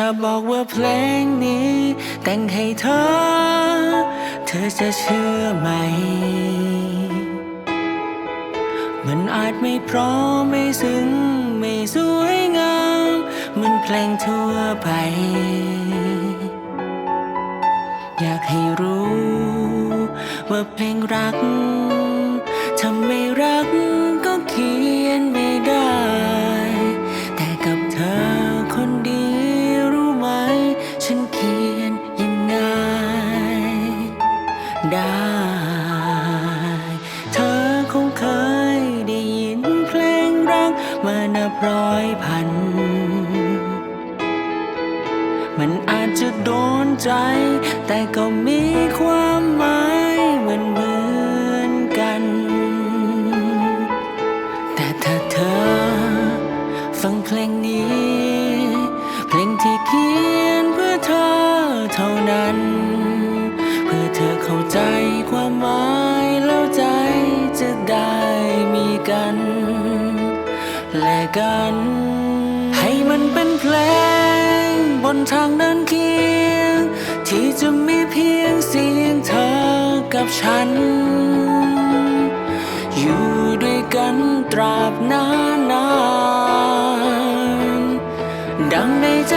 ถ้าบอกว่าเพลงนี้ แต่งให้เธอ เธอจะเชื่อไหม มันอาจไม่พราะไม่ซึ้งไม่สวยงามเหมันเพลงทั่วไป อยากให้รู้ ว่าเพลงรักถ้าไม่รักก็เขี มานับร้อยพัน มันอาจจะโดนใจ แต่ก็มีความหมายเหมือนเหมือนกัน แต่ถ้าเธอ ฟังเพลงนี้ เพลงที่เขียนเพื่อเธอเท่านั้น เพื่อเธอเข้าใจความหมาย กัน ให้มันเป็นเพลง บนทางเดินเคียง ที่จะมีเพียงเสียงเธอกับฉัน อยู่ด้วยกันตราบนานนานๆดังในใจ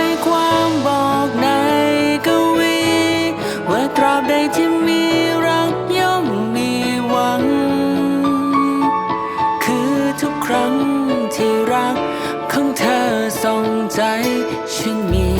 ฉัน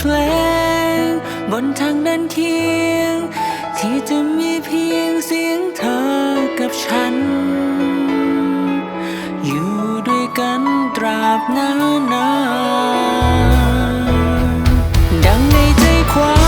เพลง บนทางเดินเคียง ที่จะมีเพียงเสียงเธอกับฉัน อยู่ด้วยกันตราบนานาดังในใจความ